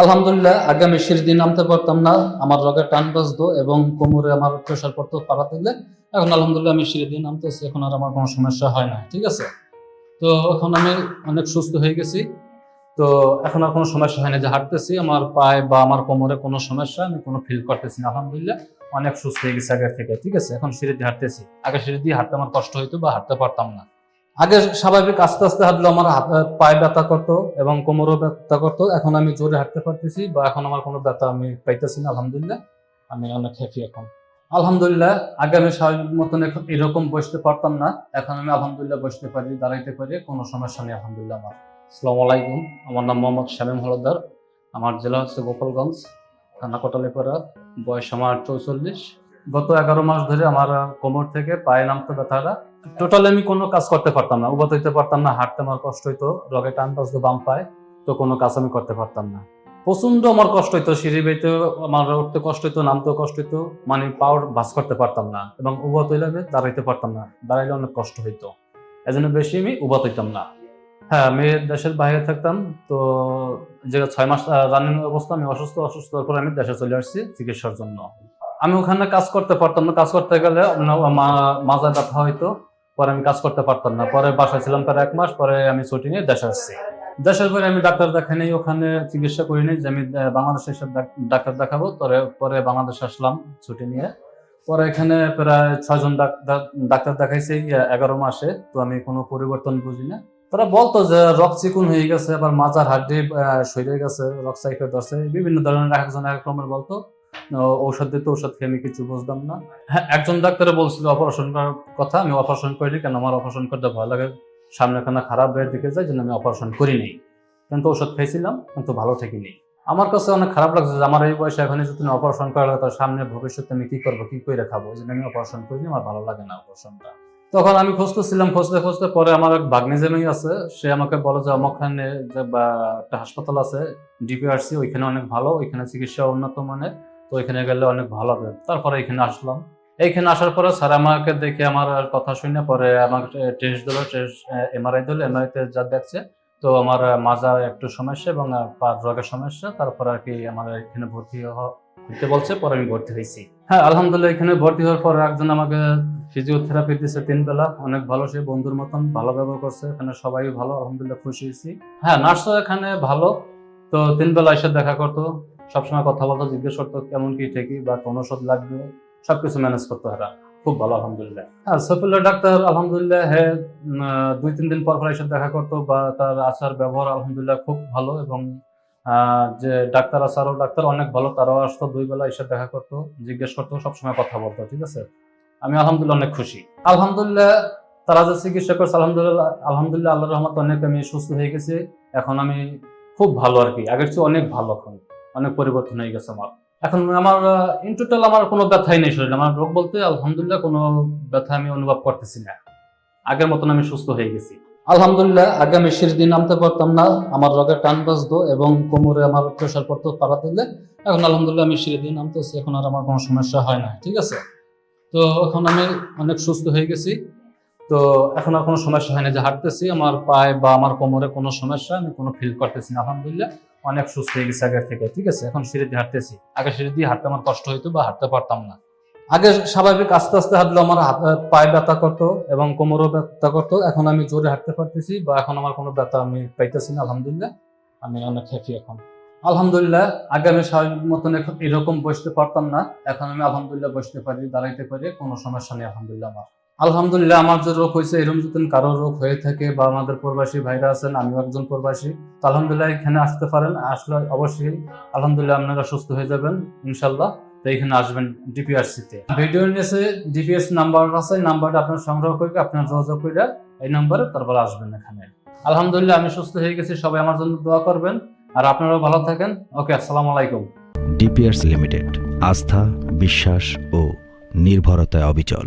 আলহামদুলিল্লাহ আগে আমি সিঁড়ি দিয়ে নামতে পারতাম না। আমার রগে টান বাজতো এবং কোমরে আমার প্রেশার পড়তো পাড়া তুললে এখন আলহামদুলিল্লাহ আমি সিঁড়ি দিয়ে নামতেছি, এখন আর আমার কোনো সমস্যা হয় না, ঠিক আছে? তো এখন আমি অনেক সুস্থ হয়ে গেছি। তো এখন আর কোনো সমস্যা হয় না, যে হাঁটতেছি, আমার পায়ে বা আমার কোমরে কোনো সমস্যা, আমি কোনো ফিল করতেছি না। আলহামদুলিল্লাহ, অনেক সুস্থ হয়ে গেছে আগের থেকে, ঠিক আছে? এখন সিঁড়ি দিয়ে হাঁটতেছি। আগে সিঁড়ি দিয়ে হাঁটতে আমার কষ্ট হইতো বা হাঁটতে পারতাম না। আগে স্বাভাবিক আস্তে আস্তে হাঁটলে, আমার হাত পায়ে ব্যথা করতো এবং কোমরও ব্যথা করতো। এখন আমি জোরে হাঁটতে পারতেছি বা এখন আমার কোনো ব্যথা আমি পাইতেছি না, আলহামদুলিল্লাহ। আমি অনেক হ্যাপি এখন। আলহামদুলিল্লাহ আগে আমি স্বাভাবিক মতন এরকম বসতে পারতাম না। এখন আমি আলহামদুলিল্লাহ বসতে পারি, দাঁড়াইতে পারি, কোনো সমস্যা নেই, আলহামদুলিল্লাহ আমার। আসসালামু আলাইকুম, আমার নাম মোহাম্মদ শামীম হলদার। আমার জেলা হচ্ছে গোপালগঞ্জ, থানা কোটালীপাড়া, বয়স আমার চৌচল্লিশ। গত এগারো মাস ধরে আমার কোমর থেকে পায়ে নামতে ব্যথাটা। টোটালি আমি কোনো কাজ করতে পারতাম না। উবত হইতে পারতাম না, হাঁটতে আমার কষ্ট হইতো, রগে টান বাজতো বাম পায়, তো কোনো কাজ আমি করতে পারতাম না। প্রচণ্ড আমার কষ্ট হইতো, সিঁড়ি বেইতে আমার উঠতে কষ্ট হইতো, নামতেও কষ্ট হইতো মানে পাওয়ার বাস করতে পারতাম না। এবং উবত হইলে আমি দাঁড়াইতে পারতাম না, দাঁড়াইলে অনেক কষ্ট হইতো। এজন্য বেশি আমি উবত হইতাম না। হ্যাঁ আমি দেশের বাইরে থাকতাম, তো যে ছয় মাস রানিং অবস্থা, আমি অসুস্থ অসুস্থ পর আমি দেশে চলে আসছি চিকিৎসার জন্য। আমি ওখানে কাজ করতে পারতাম না, কাজ করতে গেলে মাজা ব্যথা হইতো পরে আমি কাজ করতে পারতাম না। পরে বাসায় ছিলাম প্রায় এক মাস, পরে আমি ছুটি নিয়ে দেশে আসছি। দেশের পরে আমি ডাক্তার দেখাই নেই ওখানে চিকিৎসা করি নাই যে আমি বাংলাদেশে এসে ডাক্তার দেখাবো। পরে পরে বাংলাদেশে আসলাম ছুটি নিয়ে। পরে এখানে প্রায় ছয়জন ডাক্তার ডাক্তার দেখাইছি এগারো মাসে। তো আমি কোনো পরিবর্তন বুঝি না। তারা বলতো যে রক চিকুন হয়ে গেছে, আবার মাজার হাড্ডি সরে গেছে রক সাইকেল ধরছে, বিভিন্ন ধরনের এক একজন এক রকমের বলতো। ঔষধ দিতে ঔষধ খেয়ে আমি কিছু বুঝতাম না। হ্যাঁ একজন ডাক্তারে বলছিল অপারেশন করার কথা, আমি অপারেশন করিনি কেন? আমার অপারেশন করতে ভয় লাগে। সামনে খানা খারাপ বের দিকে যায় জন্য আমি অপারেশন করি করিনি কিন্তু ওষুধ খাইছিলাম কিন্তু ভালো ঠিকই আমার কাছে অনেক খারাপ লাগছে যে আমার এই বয়সে এখন যদি তুমি অপারেশন করা লাগে তার সামনে ভবিষ্যতে আমি কি করব, কি করে খাব? জন্য আমি অপারেশন করিনি, আমার ভালো লাগে না অপারেশনটা তখন আমি খুঁজতেছিলাম, খুঁজতে খুঁজতে পরে আমার এক ভাগ্নি জেমি আছে, সে আমাকে বলে যে আমাখানে যে একটা হাসপাতাল আছে ডিপিআরসি ওইখানে অনেক ভালো, ওইখানে চিকিৎসা উন্নত মানের। তো ওইখানে গেলে অনেক ভালো হবে। তারপরে এখানে আসলাম। এইখানে আসার পরে স্যার আমাকে দেখে আমার কথা শুনে পরে আমাকে টেস্ট দিল টেস্ট এমআরআই দিল এমআরআই তে যা দেখছে, তো আমার মাজা একটু সমস্যা এবং পার রোগের সমস্যা, তারপর আর কি আমার এখানে ভর্তি হ- হইতে বলছে, পরে আমি ভর্তি হয়েছি। হ্যাঁ আলহামদুলিল্লাহ, এখানে ভর্তি হওয়ার পর একজন আমাকে ফিজিওথেরাপি দিচ্ছে তিন বেলা অনেক ভালো, সে বন্ধুর মতন, ভালো ব্যবহার করছে, এখানে সবাই ভালো, আলহামদুলিল্লাহ, খুশি হয়েছি। হ্যাঁ নার্সও এখানে ভালো, তো তিন বেলা এসে দেখা করতো। সবসময় কথা বলতো, জিজ্ঞেস করতো, কেমন কি, ঠিকই? বা কোন ওষুধ লাগবে? সবকিছু ম্যানেজ করতো এরা। খুব ভালো, আলহামদুলিল্লাহ। হ্যাঁ সফিল্লা ডাক্তার, আলহামদুলিল্লাহ হ্যাঁ দুই, তিন দিন পর পর দেখা করতো বা তার আচার, ব্যবহার, আলহামদুলিল্লাহ, খুব ভালো এবং যে ডাক্তার আরও ডাক্তার অনেক ভালো, তারাও আসতো, দুই বেলা এসে দেখা করতো, জিজ্ঞেস করতো, সবসময় কথা বলতো, ঠিক আছে? আমি আলহামদুলিল্লাহ অনেক খুশি। আলহামদুলিল্লাহ, তারা যে চিকিৎসা করছে, আলহামদুলিল্লাহ আলহামদুলিল্লাহ আল্লাহ রহমত অনেক আমি সুস্থ হয়ে গেছি। এখন আমি খুব ভালো আর কি, আগের চেয়ে অনেক ভালো এখন। অনেক পরিবর্তন হয়ে গেছে আমার। এখন আমার ইন টোটাল আমার কোনো ব্যথাই নেই শরীরে। আমার রোগ বলতে আলহামদুলিল্লাহ কোনো ব্যথা আমি অনুভব করতেছি না। আগের মতন আমি সুস্থ হয়ে গেছি। আলহামদুলিল্লাহ আগে আমি সিঁড়ি দিয়ে নামতে পারতাম না। আমার রগে টান বাজতো এবং কোমরে আমার প্রেশার পড়তো পাড়া তুললে এখন আলহামদুলিল্লাহ আমি সিঁড়ি দিয়ে নামতেছি এখন আর আমার কোনো সমস্যা হয় না, ঠিক আছে? তো এখন আমি অনেক সুস্থ হয়ে গেছি। তো এখন আর কোনো সমস্যা হয় না যে হাঁটতেছি, আমার পায়ে বা আমার কোমরে কোনো সমস্যা আমি কোনো ফিল করতেছি না, আলহামদুলিল্লাহ। অনেক সুস্থ হয়ে গেছে আগের থেকে, ঠিক আছে? এখন সিঁড়ি দিয়ে হাঁটতেছি। আগে সিঁড়ি দিয়ে হাঁটতে আমার কষ্ট হইতো বা হাঁটতে পারতাম না। আগে স্বাভাবিক আস্তে আস্তে হাঁটলে আমার পায়ে ব্যথা করতো এবং কোমরও ব্যথা করতো। এখন আমি জোরে হাঁটতে পারতেছি বা এখন আমার কোনো ব্যথা আমি পাইতেছি না, আলহামদুলিল্লাহ। আমি অনেক হ্যাপি এখন। আলহামদুলিল্লাহ, আগে আমি স্বাভাবিক মতন এরকম বসতে পারতাম না। এখন আমি আলহামদুলিল্লাহ বসতে পারি, দাঁড়াইতে পারি, কোনো সমস্যা নেই, আলহামদুলিল্লাহ আমার। আলহামদুলিল্লাহ, আমার যে রোগ হয়েছে, এরকম যদি কারও রোগ হয়ে থাকে বা আমাদের প্রবাসী ভাইরা আছেন, আমিও একজন প্রবাসী, তো আলহামদুলিল্লাহ এখানে আসতে পারেন। আসলে অবশ্যই আলহামদুলিল্লাহ আপনারা সুস্থ হয়ে যাবেন ইনশাল্লাহ তো এখানে আসবেন ডিপিআরসি তে ভিডিও নিয়েছে ডিপিএস নাম্বার আছে নাম্বারটা আপনার সংগ্রহ করে আপনার যোগাযোগ করে এই নাম্বারে তারপর আসবেন এখানে। আলহামদুলিল্লাহ, আমি সুস্থ হয়ে গেছি, সবাই আমার জন্য দোয়া করবেন, আর আপনারাও ভালো থাকেন। ওকে, আসসালামু আলাইকুম। ডিপিয়ার্স লিমিটেড, আস্থা, বিশ্বাস ও নির্ভরতায় অবিচল।